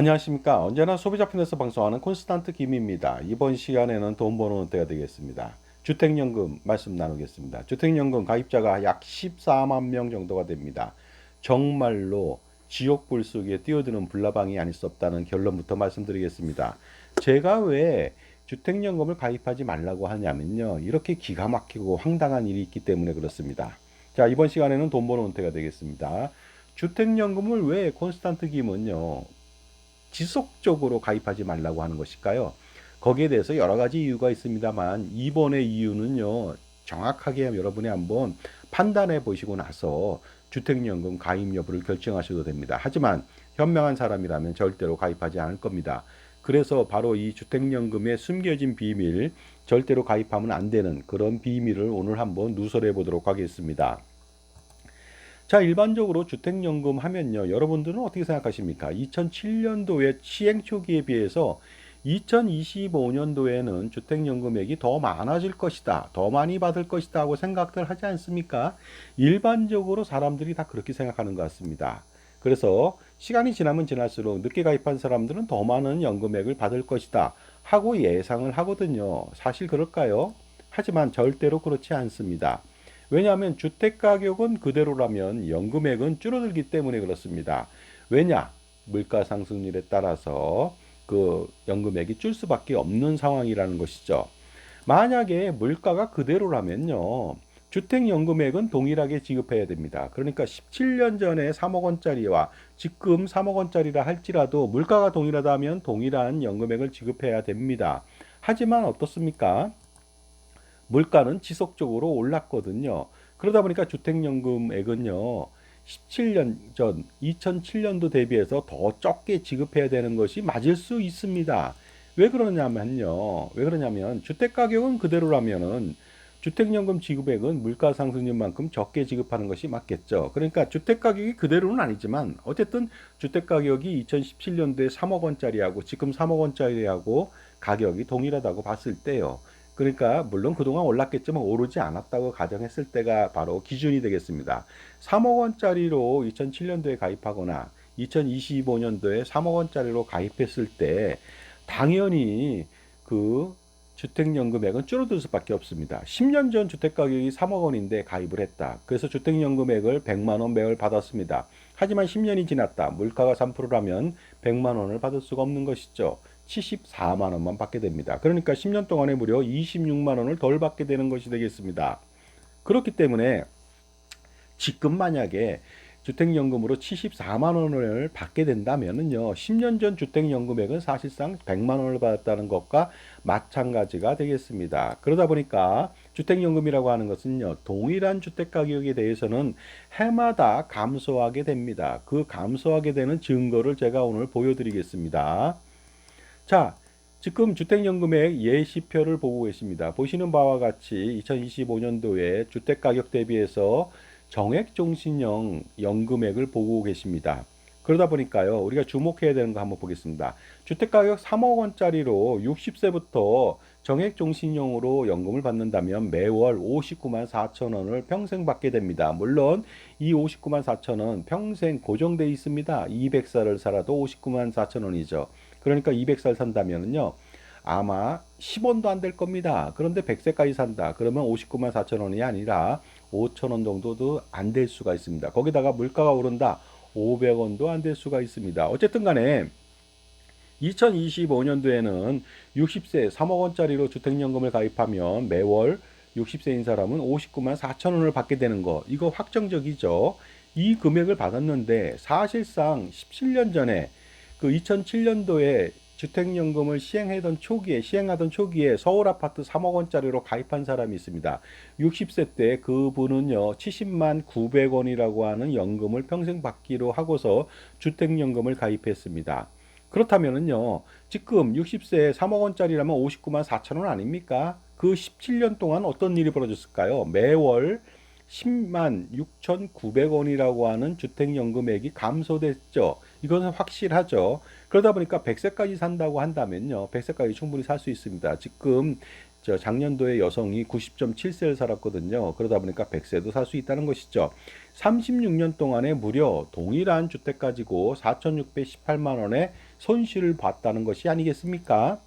안녕하십니까. 언제나 소비자 편에서 방송하는 콘스탄트 김입니다. 이번 시간에는 돈 버는 때가 되겠습니다. 주택연금 말씀 나누겠습니다. 주택연금 가입자가 약 14만 명 정도가 됩니다. 정말로 지옥불 속에 뛰어드는 불나방이 아닐 수 없다는 결론부터 말씀드리겠습니다. 제가 왜 주택연금을 가입하지 말라고 하냐면요. 이렇게 기가 막히고 황당한 일이 있기 때문에 그렇습니다. 자, 이번 시간에는 돈 버는 은퇴가 되겠습니다. 주택연금을 왜 콘스탄트 김은요. 지속적으로 가입하지 말라고 하는 것일까요? 거기에 대해서 여러 가지 이유가 있습니다만 이번의 이유는요. 정확하게 여러분이 한번 판단해 보시고 나서 주택연금 가입 여부를 결정하셔도 됩니다. 하지만 현명한 사람이라면 절대로 가입하지 않을 겁니다. 그래서 바로 이 주택연금의 숨겨진 비밀, 절대로 가입하면 안 되는 그런 비밀을 오늘 한번 누설해 보도록 하겠습니다. 자, 일반적으로 주택연금 하면요. 여러분들은 어떻게 생각하십니까? 2007년도에 시행 초기에 비해서 2025년도에는 주택연금액이 더 많아질 것이다. 더 많이 받을 것이다 하고 생각들 하지 않습니까? 일반적으로 사람들이 다 그렇게 생각하는 것 같습니다. 그래서 시간이 지나면 지날수록 늦게 가입한 사람들은 더 많은 연금액을 받을 것이다 하고 예상을 하거든요. 사실 그럴까요? 하지만 절대로 그렇지 않습니다. 왜냐하면 주택 가격은 그대로라면 연금액은 줄어들기 때문에 그렇습니다. 왜냐? 물가 상승률에 따라서 그 연금액이 줄 수밖에 없는 상황이라는 것이죠. 만약에 물가가 그대로라면요. 주택연금액은 동일하게 지급해야 됩니다. 그러니까 17년 전에 3억 원짜리와 지금 3억 원짜리라 할지라도 물가가 동일하다면 동일한 연금액을 지급해야 됩니다. 하지만 어떻습니까? 물가는 지속적으로 올랐거든요. 그러다 보니까 주택연금액은요. 17년 전 2007년도 대비해서 더 적게 지급해야 되는 것이 맞을 수 있습니다. 왜 그러냐면요. 왜 그러냐면 주택 가격은 그대로라면은 주택연금 지급액은 물가 상승률만큼 적게 지급하는 것이 맞겠죠. 그러니까 주택 가격이 그대로는 아니지만 어쨌든 주택 가격이 2017년도에 3억 원짜리하고 지금 3억 원짜리하고 가격이 동일하다고 봤을 때요. 그러니까 물론 그동안 올랐겠지만 오르지 않았다고 가정했을 때가 바로 기준이 되겠습니다. 3억 원짜리로 2007년도에 가입하거나 2025년도에 3억 원짜리로 가입했을 때 당연히 그 주택연금액은 줄어들 수밖에 없습니다. 10년 전 주택가격이 3억 원인데 가입을 했다. 그래서 주택연금액을 100만 원 매월 받았습니다. 하지만 10년이 지났다. 물가가 3%라면 100만 원을 받을 수가 없는 것이죠. 74만 원만 받게 됩니다. 그러니까 10년 동안에 무려 26만 원을 덜 받게 되는 것이 되겠습니다. 그렇기 때문에 지금 만약에 주택연금으로 74만 원을 받게 된다면은요, 10년 전 주택연금액은 사실상 100만 원을 받았다는 것과 마찬가지가 되겠습니다. 그러다 보니까 주택연금이라고 하는 것은요, 동일한 주택 가격에 대해서는 해마다 감소하게 됩니다. 그 감소하게 되는 증거를 제가 오늘 보여드리겠습니다. 자, 지금 주택연금액 예시표를 보고 계십니다. 보시는 바와 같이 2025년도에 주택가격 대비해서 정액종신형 연금액을 보고 계십니다. 그러다 보니까요, 우리가 주목해야 되는 거 한번 보겠습니다. 주택가격 3억 원짜리로 60세부터 정액종신형으로 연금을 받는다면 매월 59만 4천 원을 평생 받게 됩니다. 물론 이 59만 4천 원 평생 고정돼 있습니다. 200살을 살아도 59만 4천 원이죠. 그러니까 200살 산다면은요. 아마 10원도 안 될 겁니다. 그런데 100세까지 산다. 그러면 59만 4천 원이 아니라 5천 원 정도도 안 될 수가 있습니다. 거기다가 물가가 오른다. 500원도 안 될 수가 있습니다. 어쨌든 간에 2025년도에는 60세 3억 원짜리로 주택연금을 가입하면 매월 60세인 사람은 59만 4천 원을 받게 되는 거. 이거 확정적이죠. 이 금액을 받았는데 사실상 17년 전에 그 2007년도에 주택연금을 시행하던 초기에 시행하던 초기에 서울 아파트 3억 원짜리로 가입한 사람이 있습니다. 60세 때 그분은요 70만 900원이라고 하는 연금을 평생 받기로 하고서 주택연금을 가입했습니다. 그렇다면은요 지금 60세에 3억 원짜리라면 59만 4천 원 아닙니까? 그 17년 동안 어떤 일이 벌어졌을까요? 매월 10만 6,900원이라고 하는 주택연금액이 감소됐죠. 이것은 확실하죠. 그러다 보니까 100세까지 산다고 한다면요. 100세까지 충분히 살 수 있습니다. 지금 저. 작년도에 여성이 90.7세를 살았거든요. 그러다 보니까 100세도 살 수 있다는 것이죠. 36년 동안에 무려 동일한 주택 가지고 4,618만 원의 손실을 봤다는 것이 아니겠습니까?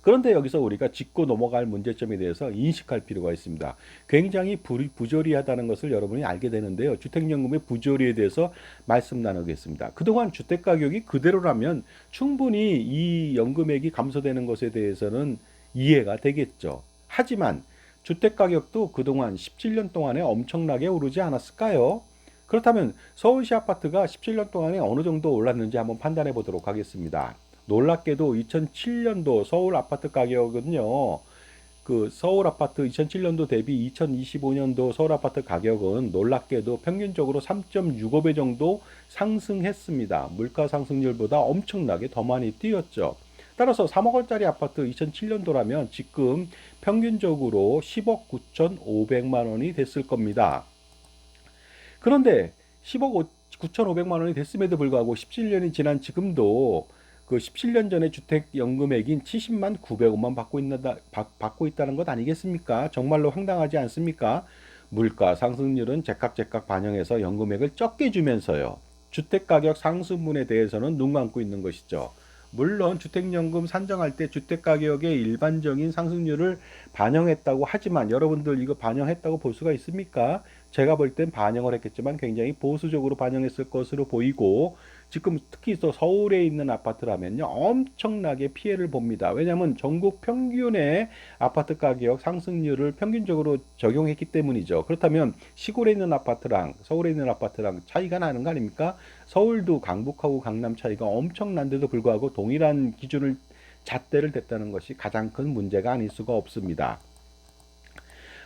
그런데 여기서 우리가 짚고 넘어갈 문제점에 대해서 인식할 필요가 있습니다. 굉장히 부, 부조리하다는 것을 여러분이 알게 되는데요. 주택연금의 부조리에 대해서 말씀 나누겠습니다. 그동안 주택 가격이 그대로라면 충분히 이 연금액이 감소되는 것에 대해서는 이해가 되겠죠. 하지만 주택 가격도 그동안 17년 동안에 엄청나게 오르지 않았을까요? 그렇다면 서울시 아파트가 17년 동안에 어느 정도 올랐는지 한번 판단해 보도록 하겠습니다. 놀랍게도 2007년도 서울 아파트 가격은요. 그 서울 아파트 2007년도 대비 2025년도 서울 아파트 가격은 놀랍게도 평균적으로 3.65배 정도 상승했습니다. 물가 상승률보다 엄청나게 더 많이 뛰었죠. 따라서 3억 원짜리 아파트 2007년도라면 지금 평균적으로 10억 9,500만 원이 됐을 겁니다. 그런데 10억 9,500만 원이 됐음에도 불구하고 17년이 지난 지금도 그 17년 전에 주택 연금액인 70만 900원만 받고 있다 받고 있다는 것 아니겠습니까? 정말로 황당하지 않습니까? 물가 상승률은 제깍제깍 반영해서 연금액을 적게 주면서요. 주택 가격 상승분에 대해서는 눈 감고 있는 것이죠. 물론 주택연금 산정할 때 주택 가격의 일반적인 상승률을 반영했다고 하지만 여러분들 이거 반영했다고 볼 수가 있습니까? 제가 볼 땐 반영을 했겠지만 굉장히 보수적으로 반영했을 것으로 보이고 지금 특히 또 서울에 있는 아파트라면요 엄청나게 피해를 봅니다. 왜냐하면 전국 평균의 아파트 가격 상승률을 평균적으로 적용했기 때문이죠. 그렇다면 시골에 있는 아파트랑 서울에 있는 아파트랑 차이가 나는 거 아닙니까? 서울도 강북하고 강남 차이가 엄청난데도 불구하고 동일한 기준을 잣대를 댔다는 것이 가장 큰 문제가 아닐 수가 없습니다.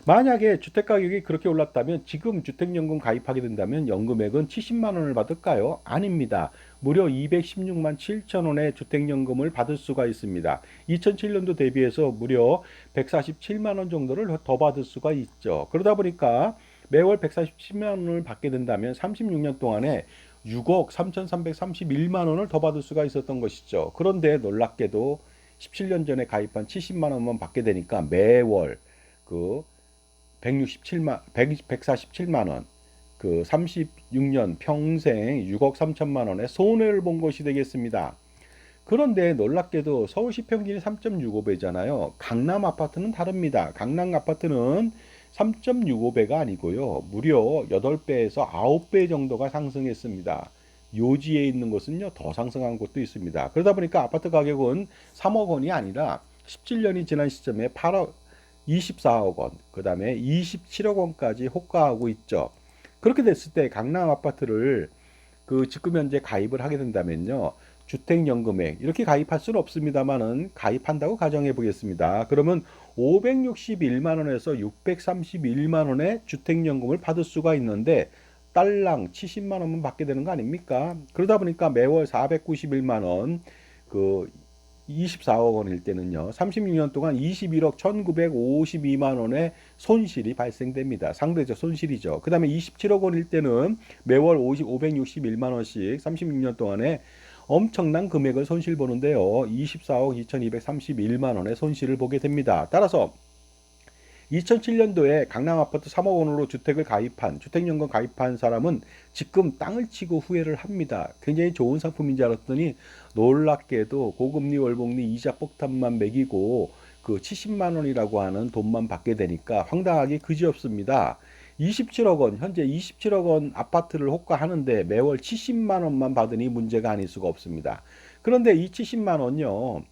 만약에 주택 가격이 그렇게 올랐다면 지금 주택연금 가입하게 된다면 연금액은 70만 원을 받을까요? 아닙니다. 무려 216만 7천 원의 주택연금을 받을 수가 있습니다. 2007년도 대비해서 무려 147만 원 정도를 더 받을 수가 있죠. 그러다 보니까 매월 147만 원을 받게 된다면 36년 동안에 6억 3,331만 원을 더 받을 수가 있었던 것이죠. 그런데 놀랍게도 17년 전에 가입한 70만 원만 받게 되니까 매월 그 167만 100, 147만 원. 그 36년 평생 6억 3천만 원의 손해를 본 것이 되겠습니다. 그런데 놀랍게도 서울시 평균이 3.65배잖아요. 강남 아파트는 다릅니다. 강남 아파트는 3.65배가 아니고요. 무려 8배에서 9배 정도가 상승했습니다. 요지에 있는 곳은요, 더 상승한 곳도 있습니다. 그러다 보니까 아파트 가격은 3억 원이 아니라 17년이 지난 시점에 8억, 24억 원, 그 다음에 27억 원까지 호가하고 있죠. 그렇게 됐을 때 강남 아파트를 그 지금 현재 가입을 하게 된다면요. 주택연금액 이렇게 가입할 수는 없습니다만은 가입한다고 가정해 보겠습니다. 그러면 561만 원에서 631만 원의 주택연금을 받을 수가 있는데 딸랑 70만 원만 받게 되는 거 아닙니까? 그러다 보니까 매월 491만 원, 그 24억 원일 때는요. 36년 동안 21억 1952만 원의 손실이 발생됩니다. 상대적 손실이죠. 그 다음에 27억 원일 때는 매월 50, 561만 원씩 36년 동안에 엄청난 금액을 손실 보는데요. 24억 2231만 원의 손실을 보게 됩니다. 따라서 2007년도에 강남 아파트 3억 원으로 주택을 가입한 주택연금 가입한 사람은 지금 땅을 치고 후회를 합니다. 굉장히 좋은 상품인 줄 알았더니 놀랍게도 고금리 월복리 이자 폭탄만 매기고 그 70만 원이라고 하는 돈만 받게 되니까 황당하게 그지없습니다. 27억 원, 현재 27억 원 아파트를 호가하는데 매월 70만 원만 받으니 문제가 아닐 수가 없습니다. 그런데 이 70만 원요.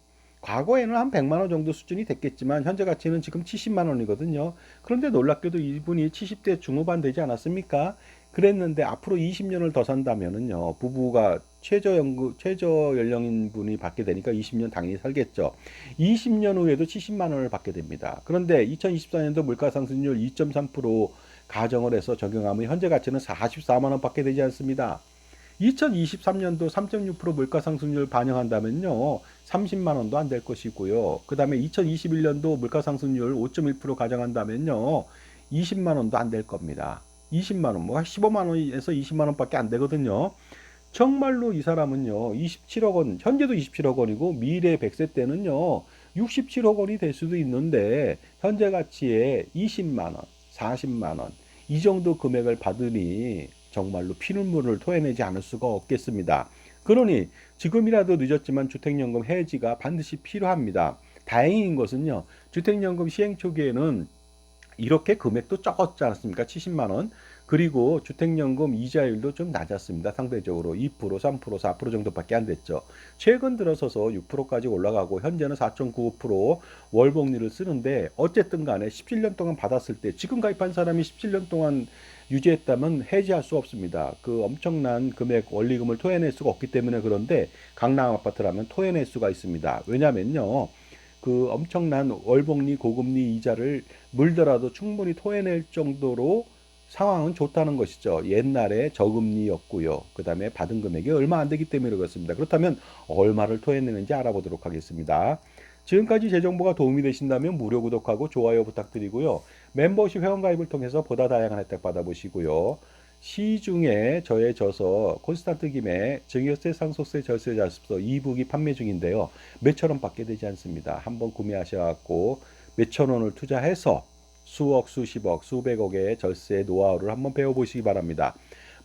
과거에는 한 100만 원 정도 수준이 됐겠지만 현재 가치는 지금 70만 원이거든요. 그런데 놀랍게도 이분이 70대 중후반 되지 않았습니까? 그랬는데 앞으로 20년을 더 산다면은요. 부부가 최저 연금 최저 연령인 분이 받게 되니까 20년 당연히 살겠죠. 20년 후에도 70만 원을 받게 됩니다. 그런데 2024년도 물가 상승률 2.3% 가정을 해서 적용하면 현재 가치는 44만 원 받게 되지 않습니다. 2023년도 3.6% 물가 상승률 반영한다면요. 30만 원도 안 될 것이고요. 그 다음에 2021년도 물가 상승률 5.1% 가정한다면요. 20만 원도 안 될 겁니다. 20만 원, 뭐 15만 원에서 20만 원밖에 안 되거든요. 정말로 이 사람은요. 27억 원, 현재도 27억 원이고 미래 100세 때는요. 67억 원이 될 수도 있는데 현재 가치에 20만 원, 40만 원 이 정도 금액을 받으니 정말로 피눈물을 토해내지 않을 수가 없겠습니다. 그러니 지금이라도 늦었지만 주택연금 해지가 반드시 필요합니다. 다행인 것은요. 주택연금 시행 초기에는 이렇게 금액도 적었지 않습니까? 70만 원. 그리고 주택연금 이자율도 좀 낮았습니다. 상대적으로 2%, 3%, 4% 정도밖에 안 됐죠. 최근 들어서서 6%까지 올라가고 현재는 4.95% 월복리를 쓰는데 어쨌든 간에 17년 동안 받았을 때 지금 가입한 사람이 17년 동안 유지했다면 해지할 수 없습니다. 그 엄청난 금액 원리금을 토해낼 수가 없기 때문에 그런데 강남 아파트라면 토해낼 수가 있습니다. 왜냐면요. 그 엄청난 월복리 고금리 이자를 물더라도 충분히 토해낼 정도로 상황은 좋다는 것이죠. 옛날에 저금리였고요. 그 다음에 받은 금액이 얼마 안 되기 때문에 그렇습니다. 그렇다면 얼마를 토해내는지 알아보도록 하겠습니다. 지금까지 제 정보가 도움이 되신다면 무료 구독하고 좋아요 부탁드리고요. 멤버십 회원가입을 통해서 보다 다양한 혜택 받아보시고요. 시중에 저의 저서 콘스탄트 김의 증여세 상속세 절세 자습서 2북이 판매 중인데요. 몇천 원 받게 되지 않습니다. 한번 구매하셔갖고 몇천 원을 투자해서 수억, 수십억, 수백억의 절세 노하우를 한번 배워보시기 바랍니다.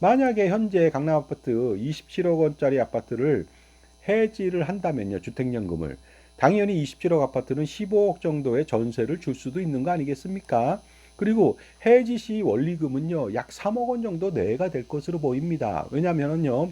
만약에 현재 강남 아파트 27억 원짜리 아파트를 해지를 한다면요. 주택연금을 당연히 27억 아파트는 15억 정도의 전세를 줄 수도 있는 거 아니겠습니까? 그리고 해지 시 원리금은요. 약 3억 원 정도 내가 될 것으로 보입니다. 왜냐면은요.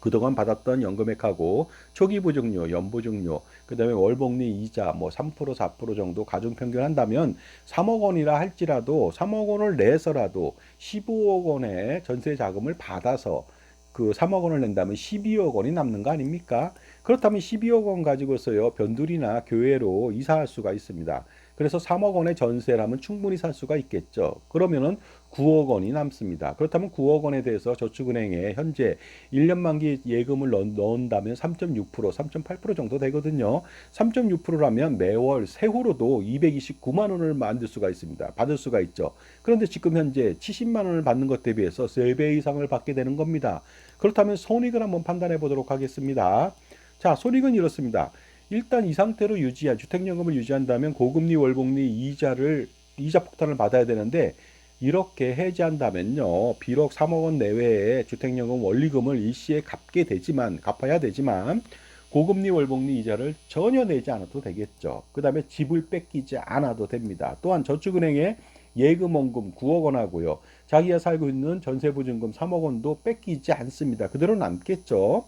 그동안 받았던 연금액하고 초기 보증료, 연보증료, 그다음에 월복리 이자 뭐 3% 4% 정도 가중 평균한다면 3억 원이라 할지라도 3억 원을 내서라도 15억 원의 전세 자금을 받아서 그 3억 원을 낸다면 12억 원이 남는 거 아닙니까? 그렇다면 12억 원 가지고서요 변두리나 교회로 이사할 수가 있습니다. 그래서 3억 원의 전세라면 충분히 살 수가 있겠죠. 그러면은 9억 원이 남습니다. 그렇다면 9억 원에 대해서 저축은행에 현재 1년 만기 예금을 넣는다면 3.6%, 3.8% 정도 되거든요. 3.6%라면 매월 세후로도 229만 원을 만들 수가 있습니다. 받을 수가 있죠. 그런데 지금 현재 70만 원을 받는 것 대비해서 3배 이상을 받게 되는 겁니다. 그렇다면 손익을 한번 판단해 보도록 하겠습니다. 자, 손익은 이렇습니다. 일단 이 상태로 유지한 주택연금을 유지한다면 고금리 월복리 이자를 이자 폭탄을 받아야 되는데 이렇게 해지한다면요. 비록 3억 원 내외의 주택연금 원리금을 일시에 갚게 되지만 갚아야 되지만 고금리 월복리 이자를 전혀 내지 않아도 되겠죠. 그 다음에 집을 뺏기지 않아도 됩니다. 또한 저축은행에 예금 원금 9억 원 하고요. 자기가 살고 있는 전세보증금 3억 원도 뺏기지 않습니다. 그대로 남겠죠.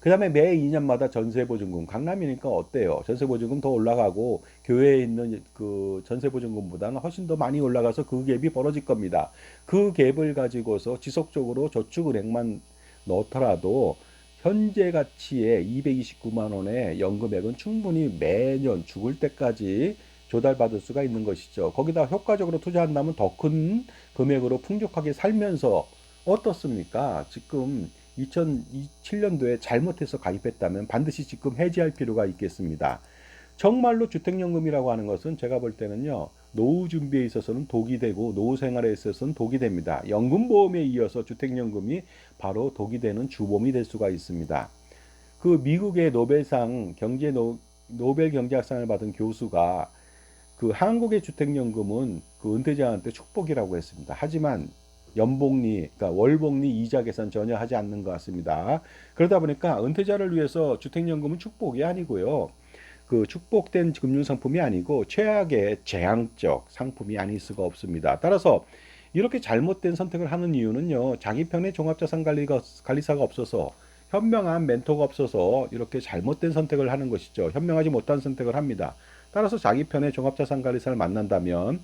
그 다음에 매 2년마다 전세보증금 강남이니까 어때요? 전세보증금 더 올라가고 교회에 있는 그 전세보증금보다는 훨씬 더 많이 올라가서 그 갭이 벌어질 겁니다. 그 갭을 가지고서 지속적으로 저축은행만 넣더라도 현재 가치의 229만 원의 연금액은 충분히 매년 죽을 때까지 조달받을 수가 있는 것이죠. 거기다 효과적으로 투자한다면 더 큰 금액으로 풍족하게 살면서 어떻습니까? 지금 2007년도에 잘못해서 가입했다면 반드시 지금 해지할 필요가 있겠습니다. 정말로 주택연금이라고 하는 것은 제가 볼 때는요. 노후 준비에 있어서는 독이 되고 노후 생활에 있어서는 독이 됩니다. 연금보험에 이어서 주택연금이 바로 독이 되는 주범이 될 수가 있습니다. 그 미국의 노벨상 경제 노, 노벨 경제학상을 받은 교수가 그 한국의 주택연금은 그 은퇴자한테 축복이라고 했습니다. 하지만 연봉리, 그러니까 월복리 이자 계산 전혀 하지 않는 것 같습니다. 그러다 보니까 은퇴자를 위해서 주택연금은 축복이 아니고요. 그 축복된 금융 상품이 아니고 최악의 재앙적 상품이 아닐 수가 없습니다. 따라서 이렇게 잘못된 선택을 하는 이유는요. 자기 편에 종합자산 관리사가 없어서 현명한 멘토가 없어서 이렇게 잘못된 선택을 하는 것이죠. 현명하지 못한 선택을 합니다. 따라서 자기 편에 종합자산 관리사를 만난다면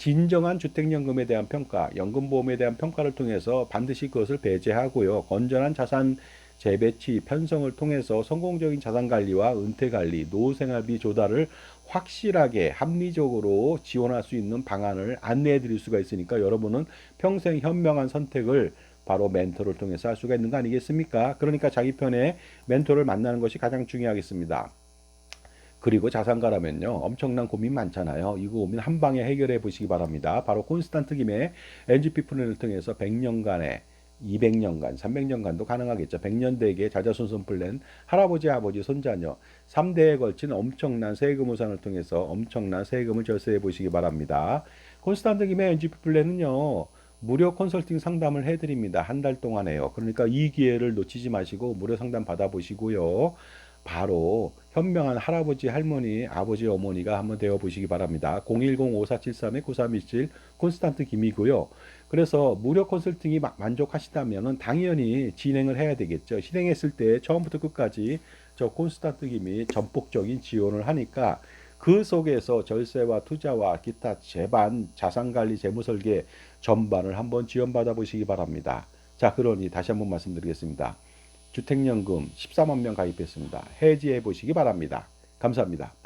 진정한 주택연금에 대한 평가, 연금보험에 대한 평가를 통해서 반드시 그것을 배제하고요. 건전한 자산 재배치, 편성을 통해서 성공적인 자산 관리와 은퇴 관리, 노후 생활비 조달을 확실하게 합리적으로 지원할 수 있는 방안을 안내해 드릴 수가 있으니까 여러분은 평생 현명한 선택을 바로 멘토를 통해서 할 수가 있는 거 아니겠습니까? 그러니까 자기 편에 멘토를 만나는 것이 가장 중요하겠습니다. 그리고 자산가라면요 엄청난 고민 많잖아요. 이거 고민 한 방에 해결해 보시기 바랍니다. 바로 콘스탄트 김의 NGP 프로를 통해서 100년간의 200년간, 300년간도 가능하겠죠. 100년대계 자자손손 플랜, 할아버지, 아버지, 손자녀 3대에 걸친 엄청난 세금 우산을 통해서 엄청난 세금을 절세해 보시기 바랍니다. 콘스탄트 김의 NGP 플랜은요. 무료 컨설팅 상담을 해드립니다. 한 달 동안에요. 그러니까 이 기회를 놓치지 마시고 무료 상담 받아보시고요. 바로 현명한 할아버지, 할머니, 아버지, 어머니가 한번 되어 보시기 바랍니다. 010-5473-9327 콘스탄트 김이고요. 그래서 무료 컨설팅이 마- 만족하시다면은 당연히 진행을 해야 되겠죠. 실행했을 때 처음부터 끝까지 저 콘스탄트 김이 전폭적인 지원을 하니까 그 속에서 절세와 투자와 기타 재반, 자산관리, 재무설계 전반을 한번 지원받아 보시기 바랍니다. 자, 그러니 다시 한번 말씀드리겠습니다. 주택연금 14만 명 가입했습니다. 해지해 보시기 바랍니다. 감사합니다.